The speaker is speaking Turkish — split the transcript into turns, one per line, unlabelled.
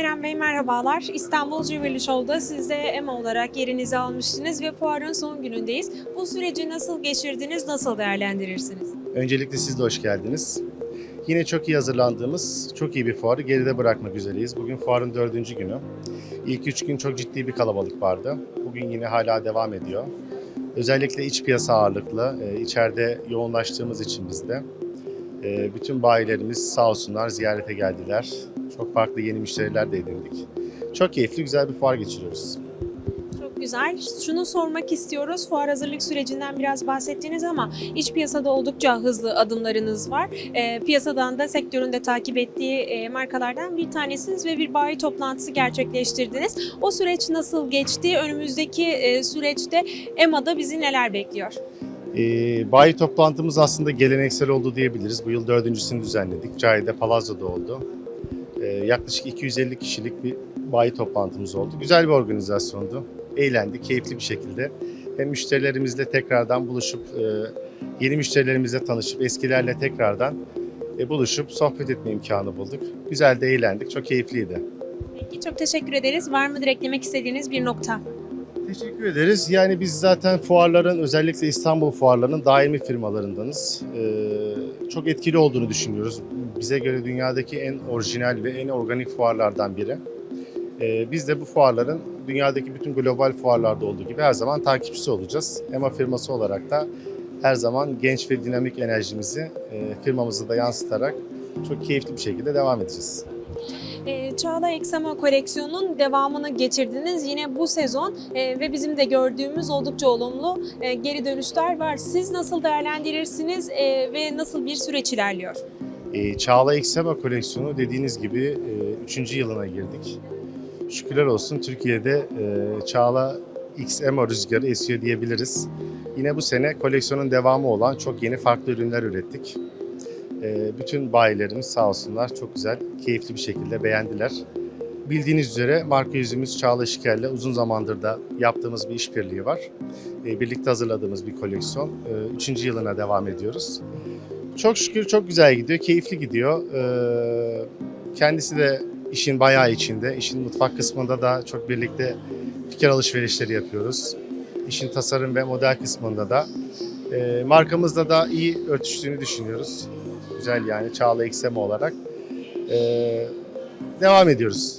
Eren Bey merhabalar. İstanbul Jewelry Show'da siz de EMA olarak yerinizi almıştınız ve fuarın son günündeyiz. Bu süreci nasıl geçirdiniz, nasıl değerlendirirsiniz?
Öncelikle siz de hoş geldiniz. Yine çok iyi hazırlandığımız, çok iyi bir fuarı geride bırakmak üzereyiz. Bugün fuarın dördüncü günü. İlk üç gün çok ciddi bir kalabalık vardı. Bugün yine hala devam ediyor. Özellikle iç piyasa ağırlıklı, e, içeride yoğunlaştığımız için biz bütün bayilerimiz sağ olsunlar ziyarete geldiler. Çok farklı yeni müşteriler de edindik. Çok keyifli, güzel bir fuar geçiriyoruz.
Çok güzel. Şunu sormak istiyoruz. Fuar hazırlık sürecinden biraz bahsettiniz ama iç piyasada oldukça hızlı adımlarınız var. E, piyasadan da sektörün de takip ettiği e, markalardan bir tanesiniz ve bir bayi toplantısı gerçekleştirdiniz. O süreç nasıl geçti? Önümüzdeki e, süreçte EMA'da bizi neler bekliyor?
E, bayi toplantımız aslında geleneksel oldu diyebiliriz. Bu yıl dördüncüsünü düzenledik. Cahide Palazzo'da oldu. E, yaklaşık 250 kişilik bir bayi toplantımız oldu. Güzel bir organizasyondu. Eğlendik, keyifli bir şekilde. Hem müşterilerimizle tekrardan buluşup, e, yeni müşterilerimizle tanışıp, eskilerle tekrardan e, buluşup sohbet etme imkanı bulduk. Güzel de eğlendik, çok keyifliydi.
Peki çok teşekkür ederiz. Var mıdır eklemek istediğiniz bir nokta?
Teşekkür ederiz. Yani biz zaten fuarların özellikle İstanbul fuarlarının daimi firmalarındanız. Ee, çok etkili olduğunu düşünüyoruz. Bize göre dünyadaki en orijinal ve en organik fuarlardan biri. Ee, biz de bu fuarların dünyadaki bütün global fuarlarda olduğu gibi her zaman takipçisi olacağız. EMA firması olarak da her zaman genç ve dinamik enerjimizi e, firmamıza da yansıtarak çok keyifli bir şekilde devam edeceğiz.
Ee, Çağla Eksema koleksiyonun devamını getirdiniz yine bu sezon e, ve bizim de gördüğümüz oldukça olumlu e, geri dönüşler var. Siz nasıl değerlendirirsiniz e, ve nasıl bir süreç ilerliyor?
E, Çağla Eksema koleksiyonu dediğiniz gibi 3. yılına girdik. Şükürler olsun Türkiye'de e, Çağla XMO rüzgarı esiyor diyebiliriz. Yine bu sene koleksiyonun devamı olan çok yeni farklı ürünler ürettik. E, bütün bayilerimiz sağ olsunlar çok güzel, keyifli bir şekilde beğendiler. Bildiğiniz üzere marka yüzümüz Çağla Şiker'le uzun zamandır da yaptığımız bir işbirliği var. E, birlikte hazırladığımız bir koleksiyon. E, üçüncü yılına devam ediyoruz. Çok şükür çok güzel gidiyor, keyifli gidiyor. Kendisi de işin bayağı içinde. İşin mutfak kısmında da çok birlikte fikir alışverişleri yapıyoruz. İşin tasarım ve model kısmında da. Markamızda da iyi örtüştüğünü düşünüyoruz. Güzel yani Çağla Eksema olarak. E, devam ediyoruz.